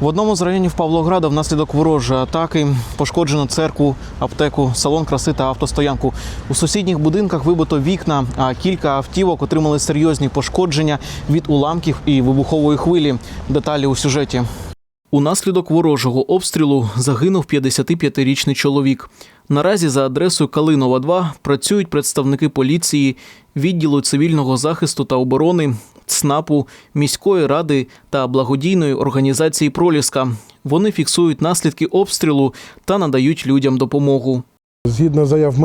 В одному з районів Павлограда внаслідок ворожої атаки пошкоджено церкву, аптеку, салон краси та автостоянку. У сусідніх будинках вибито вікна, а кілька автівок отримали серйозні пошкодження від уламків і вибухової хвилі. Деталі у сюжеті. Унаслідок ворожого обстрілу загинув 55-річний чоловік. Наразі за адресою Калинова 2 працюють представники поліції, відділу цивільного захисту та оборони, ЦНАПу, міської ради та благодійної організації Проліска. Вони фіксують наслідки обстрілу та надають людям допомогу. Згідно заяв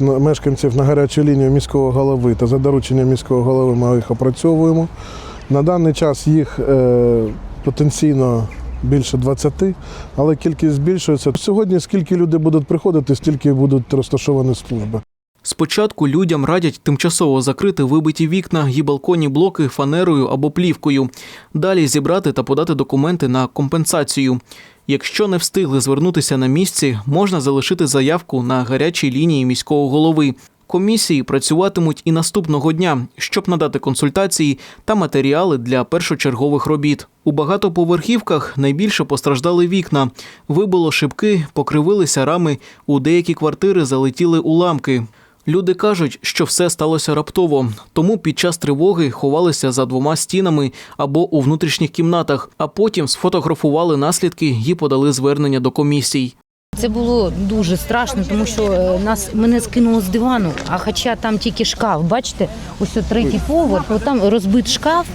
мешканців на гарячу лінію міського голови та за дорученням міського голови ми їх опрацьовуємо. На даний час їх е, потенційно більше 20, але кількість збільшується. Сьогодні скільки люди будуть приходити, стільки будуть розташовані служби. Спочатку людям радять тимчасово закрити вибиті вікна і балконні блоки фанерою або плівкою. Далі зібрати та подати документи на компенсацію. Якщо не встигли звернутися на місці, можна залишити заявку на гарячій лінії міського голови. Комісії працюватимуть і наступного дня, щоб надати консультації та матеріали для першочергових робіт. У багатоповерхівках найбільше постраждали вікна, вибило шибки, покривилися рами. У деякі квартири залетіли уламки. Люди кажуть, що все сталося раптово, тому під час тривоги ховалися за двома стінами або у внутрішніх кімнатах, а потім сфотографували наслідки і подали звернення до комісій. Це було дуже страшно, тому що е, нас мене скинуло з дивану. А хоча там тільки шкаф, бачите, ось о третій поверх, там розбит шкаф,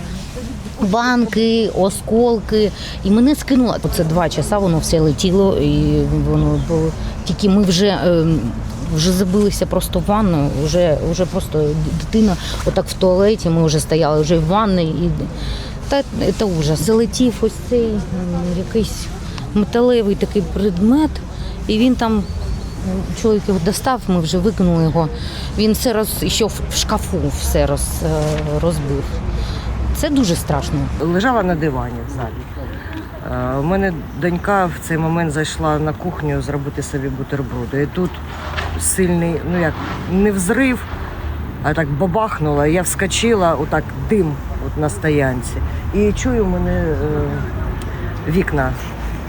банки, осколки. І мене скинуло. Оце два часа воно все летіло, і воно було. Тільки ми вже. е, Вже забилися просто в ванну, вже, вже просто дитина отак в туалеті, ми вже стояли вже в ванні. І... Та це ужас. Залетів ось цей якийсь металевий такий предмет, і він там, чоловік його достав, ми вже викинули його. Він все роз, ще в шкафу все роз, е, розбив. Це дуже страшно. лежала на дивані в залі. Е, У мене донька в цей момент зайшла на кухню зробити собі бутерброди. І тут сильний, ну як, не взрив, а так бабахнуло. І Я вскочила, отак дим от на стоянці. І чую, мене е, вікна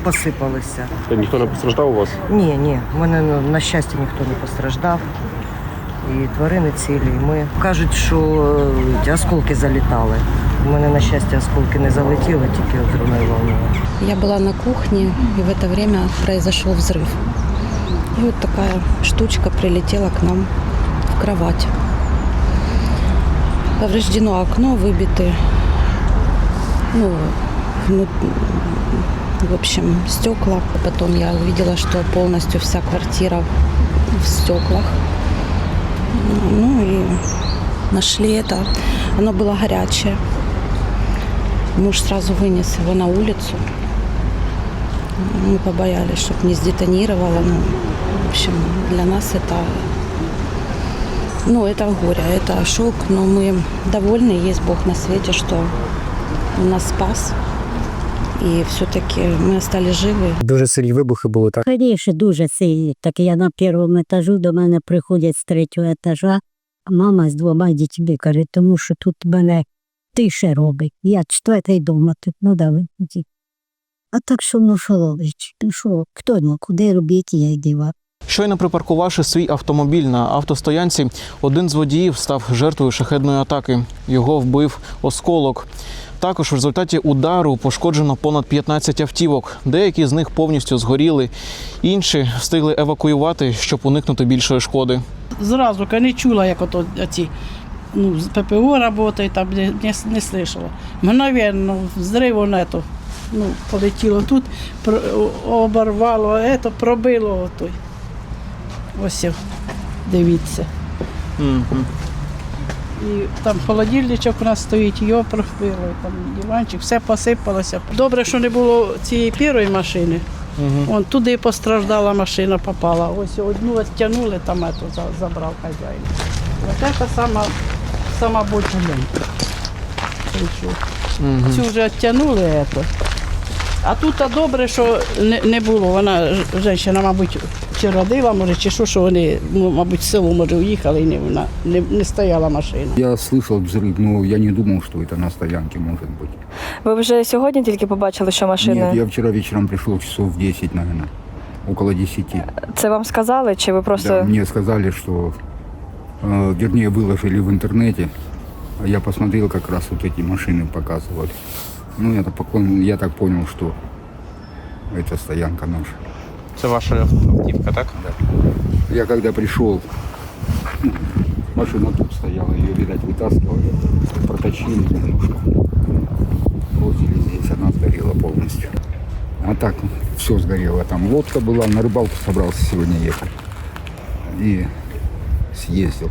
посипалися. Ніхто не постраждав у вас? Ні, ні, у мене ну, на щастя ніхто не постраждав. І тварини цілі. І ми кажуть, що е, ті осколки залітали. У мене, на щастя, осколки не залетіли, тільки взривною волною. Я была на кухне, и в это время произошел взрыв. И вот такая штучка прилетела к нам в кровать. Повреждено окно, выбиты, ну, вну- в общем, стекла. Потом я увидела, что полностью вся квартира в стеклах. Ну и нашли это. Оно было горячее. Муж сразу вынес его на улицу. Мы побоялись, чтобы не сдетонировало. Ну, в общем, для нас это, ну, это горе, это шок, но мы довольны, есть Бог на свете, что нас спас. И все-таки ми стали живі. Дуже сильні вибухи були так. Звісно, дуже сильні. Так я на першому етажу до мене приходять з третього етажа. а Мама з двома дітьми каже, тому що тут мене тише робить. Я четвертий дома тут, ну давай. іди. А так що ну що робить? Ну що, хто ну, куди робити, я й діва. Щойно припаркувавши свій автомобіль на автостоянці, один з водіїв став жертвою шахедної атаки. Його вбив осколок. Також в результаті удару пошкоджено понад 15 автівок. Деякі з них повністю згоріли, інші встигли евакуювати, щоб уникнути більшої шкоди. зразу я не чула, як ото ці ну, ППО працює, там не, не, не слышала. Мгновенно взриву нету. Ну, полетіло тут, оборвало, ето, пробило отой. Ось, дивіться. І там холодильничок у нас стоїть, його пробило, там диванчик, все посипалося. Добре, що не було цієї першої машини. Вон туди постраждала машина, попала. Ось одну відтягнули, там ету забрав хазяїн. Ось це сама, сама більша лента. Прийшов. Цю вже відтягнули, ету, А тут а добре, що не, не було. Вона ж- жінка, мабуть, чи родила, може, чи що, що вони, ну, мабуть, в село може уїхали, і не, вона, не, не стояла машина. Я слышал взрыв, но я не думал, что это на стоянке может быть. Ви вже сьогодні тільки побачили, що машина? Нет, я вчера вечером пришел часов в 10, наверное, около 10. Це вам сказали, чи ви просто Да, мне сказали, что, э, вернее, выложили в интернете. А Я посмотрел, как раз вот эти машины показывали. Ну, я так, поклон- я так понял, что это стоянка наша. Це ваша автівка, так? Я когда пришел, машина тут стояла, ее, видать, вытаскивали, проточили немножко. Бросили здесь, она сгорела полностью. А так все сгорело. Там лодка была, на рыбалку собрался сегодня ехать. И съездил.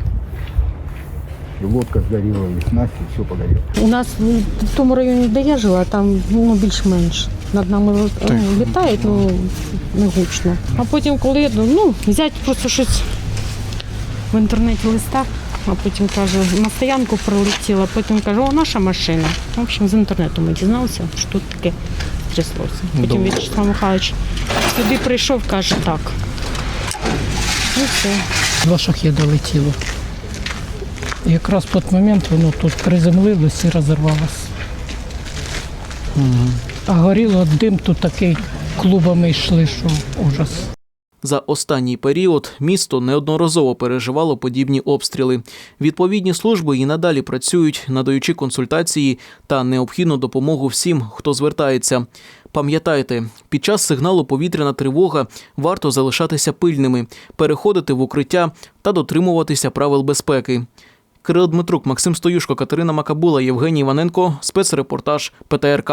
Лодка сгорела, и снасть, все погорело. У нас ну, в тому районі, де я жила, там ну, більш-менш. Над нами ну, літають, ну не гучно. А потім, коли я ну, взять просто щось в інтернеті листав, а потім каже, на стоянку прилетіла, потім каже, о, наша машина. В общем, з інтернету ми дізналися, що тут таке тряслося. Потім Добре. В'ячеслав Михайлович сюди прийшов, каже, так. І все. Два шахеда летіло. І якраз в той момент воно тут приземлилось і розірвалося. А горіло дим тут такий клубами йшли, що ужас. За останній період місто неодноразово переживало подібні обстріли. Відповідні служби і надалі працюють, надаючи консультації та необхідну допомогу всім, хто звертається. Пам'ятайте, під час сигналу повітряна тривога варто залишатися пильними, переходити в укриття та дотримуватися правил безпеки. Кирил Дмитрук, Максим Стоюшко, Катерина Макабула, Євгеній Іваненко, спецрепортаж ПТРК.